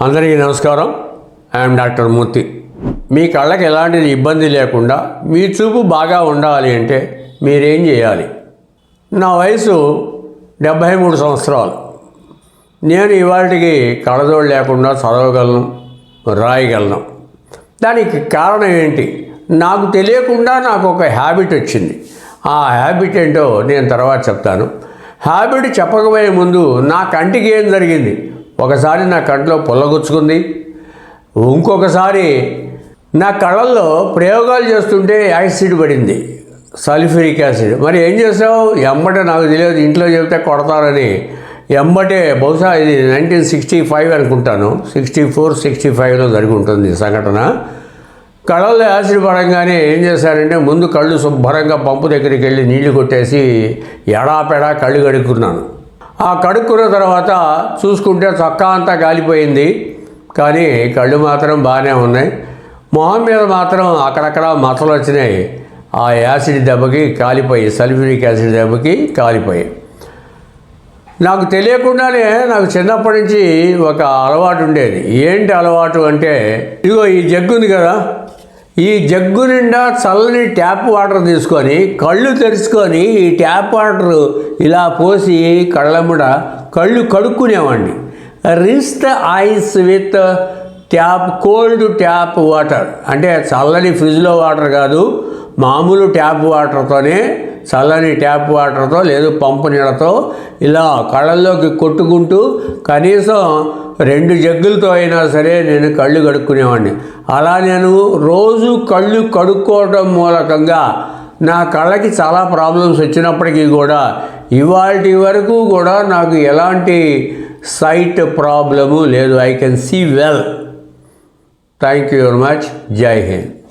అందరికీ నమస్కారం. I'm doctor మూర్తి మీ కళ్ళకి ఎలాంటి ఇబ్బంది లేకుండా మీ చూపు బాగా ఉండాలి అంటే మీరేం చేయాలి? నా వయసు డెబ్భై మూడు సంవత్సరాలు. నేను ఇవాళకి కళ్ళజోడు లేకుండా చదవగలను రాయగలను. దానికి కారణం ఏంటి? నాకు తెలియకుండా నాకు ఒక హ్యాబిట్ వచ్చింది. ఆ హ్యాబిట్ ఏంటో నేను తర్వాత చెప్తాను. హ్యాబిట్ చెప్పకపోయే ముందు నా కంటికి ఏం జరిగింది? ఒకసారి నా కంట్లో పొల్లగుచ్చుకుంది. ఇంకొకసారి నా కళ్ళల్లో ప్రయోగాలు చేస్తుంటే యాసిడ్ పడింది. Sulphuric acid. మరి ఏం చేసావు? ఎంబటే నాకు తెలియదు. ఇంట్లో చెబితే కొడతారని. ఎంబటే బహుశా ఇది నైన్టీన్ సిక్స్టీ ఫైవ్ అనుకుంటాను. సిక్స్టీ ఫోర్ సిక్స్టీ ఫైవ్లో జరిగి ఉంటుంది సంఘటన. కళ్ళల్లో యాసిడ్ పడంగానే ఏం చేశారంటే ముందు కళ్ళు శుభ్రంగా పంపు దగ్గరికి వెళ్ళి నీళ్ళు కొట్టేసి ఎడాపెడా కళ్ళు కడుక్కున్నాను. ఆ కడుక్కున్న తర్వాత చూసుకుంటే చొక్కా అంతా కాలిపోయింది కానీ కళ్ళు మాత్రం బాగానే ఉన్నాయి. మొహం మీద మాత్రం అక్కడక్కడ మచ్చలు వచ్చినాయి. ఆ యాసిడ్ దెబ్బకి కాలిపోయి సల్ఫ్యూరిక్ యాసిడ్ దెబ్బకి కాలిపోయి. నాకు తెలియకుండానే నాకు చిన్నప్పటి నుంచి ఒక అలవాటు ఉండేది. ఏంటి అలవాటు అంటే ఇదిగో ఈ జగ్గు ఉంది కదా ఈ జగ్గు నిండా చల్లని ట్యాప్ వాటర్ తీసుకొని కళ్ళు తెరుచుకొని ఈ ట్యాప్ వాటర్ ఇలా పోసి కళ్ళముడ కళ్ళు కడుక్కునేవాడిని. Rinse the eyes with tap cold tap water. అంటే చల్లని ఫ్రిడ్జ్లో వాటర్ కాదు మామూలు ట్యాప్ వాటర్తోనే చల్లని ట్యాప్ వాటర్తో లేదు పంపు నీళ్ళతో ఇలా కళ్ళల్లోకి కొట్టుకుంటూ కనీసం రెండు జగ్గులతో అయినా సరే నేను కళ్ళు కడుక్కునేవాడిని. అలా నేను రోజు కళ్ళు కడుక్కోవడం మూలకంగా నా కళ్ళకి చాలా ప్రాబ్లమ్స్ వచ్చినప్పటికీ కూడా ఇవాటి వరకు కూడా నాకు ఎలాంటి సైట్ ప్రాబ్లము లేదు. I can see well. Thank you very much. జై హింద్.